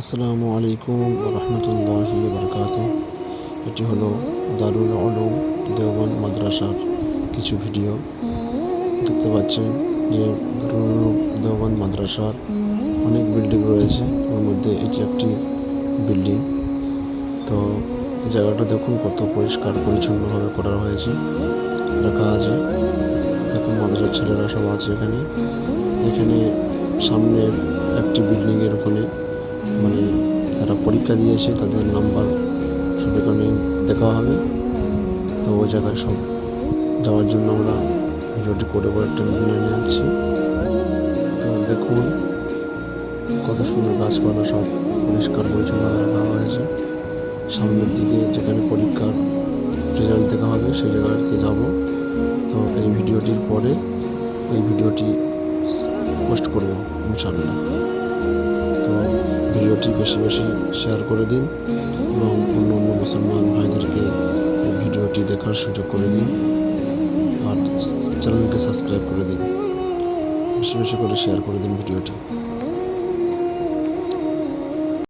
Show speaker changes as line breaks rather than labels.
আসসালামু আলাইকুম রহমতুল্লাহি বরকাত এটি হলো দারুল আলম দেওবন্দ মাদ্রাসার কিছু ভিডিও। দেখতে পাচ্ছেন যে উলুম মাদ্রাসার অনেক বিল্ডিং রয়েছে। ওর মধ্যে এটি একটি বিল্ডিং। তো জায়গাটা দেখুন কত পরিষ্কার, পরিচ্ছন্নভাবে করা হয়েছে। রাখা আছে। দেখুন মাদ্রাসার ছেলেরা সব আছে এখানে। এখানে সামনে একটি বিল্ডিংয়ের ওখানে যারা পরীক্ষা দিয়েছে, তাদের নাম্বার সব এখানে দেখা হবে। তো ওই জায়গায় সব যাওয়ার জন্য আমরা ভিডিওটি করে করে একটা নিয়ে যাচ্ছি তো দেখুন কত সুন্দর গাছপালা সব পরিষ্কার পরিচ্ছন্ন রাখা হয়েছে। সামনের দিকে যেখানে পরীক্ষার রেজাল্ট দেখা হবে, সেই জায়গাতে যাব। তো এই ভিডিওটির পরে এই ভিডিওটি পোস্ট করব ইনশাল্লাহ ভিডিওটি বেশি বেশি শেয়ার করে দিন এবং অন্য অন্য মুসলমান ভাইদেরকে ভিডিওটি দেখার সুযোগ করে দিন। আর চ্যানেলকে সাবস্ক্রাইব করে দিন। বেশি বেশি করে শেয়ার করে দিন ভিডিওটি।